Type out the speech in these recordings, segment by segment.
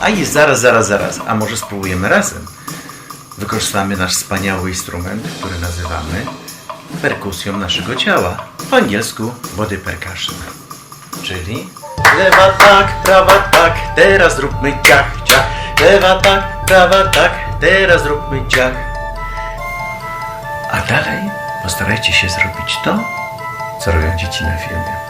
A i zaraz, zaraz, zaraz. A może spróbujemy razem? Wykorzystamy nasz wspaniały instrument, który nazywamy perkusją naszego ciała. Po angielsku body percussion. Czyli lewa tak, prawa tak, teraz zróbmy ciach, ciach. Lewa tak, prawa tak, teraz zróbmy ciach. A dalej postarajcie się zrobić to, co robią dzieci na filmie.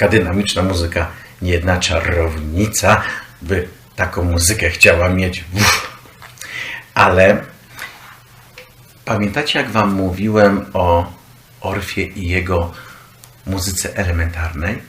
Jaka dynamiczna muzyka. Nie jedna czarownica by taką muzykę chciała mieć. Uff. Ale pamiętacie, jak Wam mówiłem o Orfie i jego muzyce elementarnej?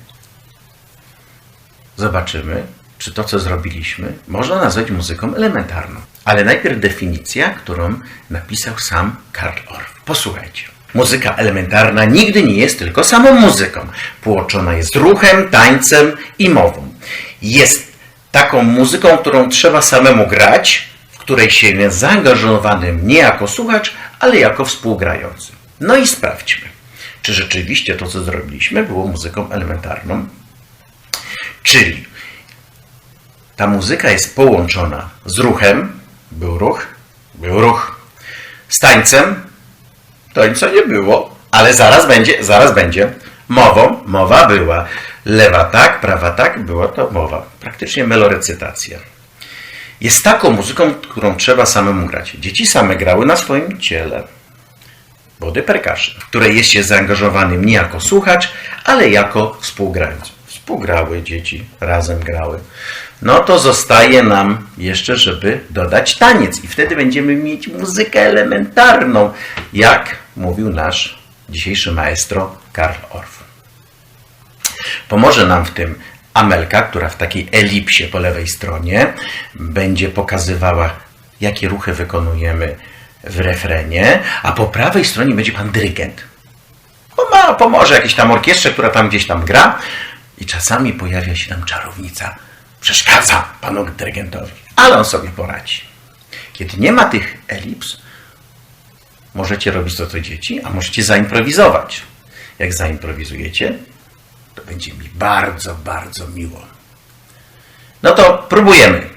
Zobaczymy, czy to, co zrobiliśmy, można nazwać muzyką elementarną. Ale najpierw definicja, którą napisał sam Karl Orff. Posłuchajcie. Muzyka elementarna nigdy nie jest tylko samą muzyką. Połączona jest ruchem, tańcem i mową. Jest taką muzyką, którą trzeba samemu grać, w której się jest zaangażowanym nie jako słuchacz, ale jako współgrający. No i sprawdźmy, czy rzeczywiście to, co zrobiliśmy, było muzyką elementarną. Czyli ta muzyka jest połączona z ruchem, był ruch, był ruch, z tańcem, tańca nie było, ale zaraz będzie, zaraz będzie. Mową, mowa była. Lewa tak, prawa tak, była to mowa. Praktycznie melorecytacja. Jest taką muzyką, którą trzeba samemu grać. Dzieci same grały na swoim ciele. Body percussion, w której jest się zaangażowanym nie jako słuchacz, ale jako współgrający. Współgrały dzieci, razem grały. No to zostaje nam jeszcze, żeby dodać taniec i wtedy będziemy mieć muzykę elementarną, jak mówił nasz dzisiejszy maestro Karl Orff. Pomoże nam w tym Amelka, która w takiej elipsie po lewej stronie będzie pokazywała, jakie ruchy wykonujemy w refrenie, a po prawej stronie będzie pan dyrygent. Pomoże jakiejś tam orkiestrze, która tam gdzieś tam gra i czasami pojawia się tam czarownica. Przeszkadza panu dyrygentowi, ale on sobie poradzi. Kiedy nie ma tych elips, możecie robić to, co dzieci, a możecie zaimprowizować. Jak zaimprowizujecie, to będzie mi bardzo, bardzo miło. No to próbujemy.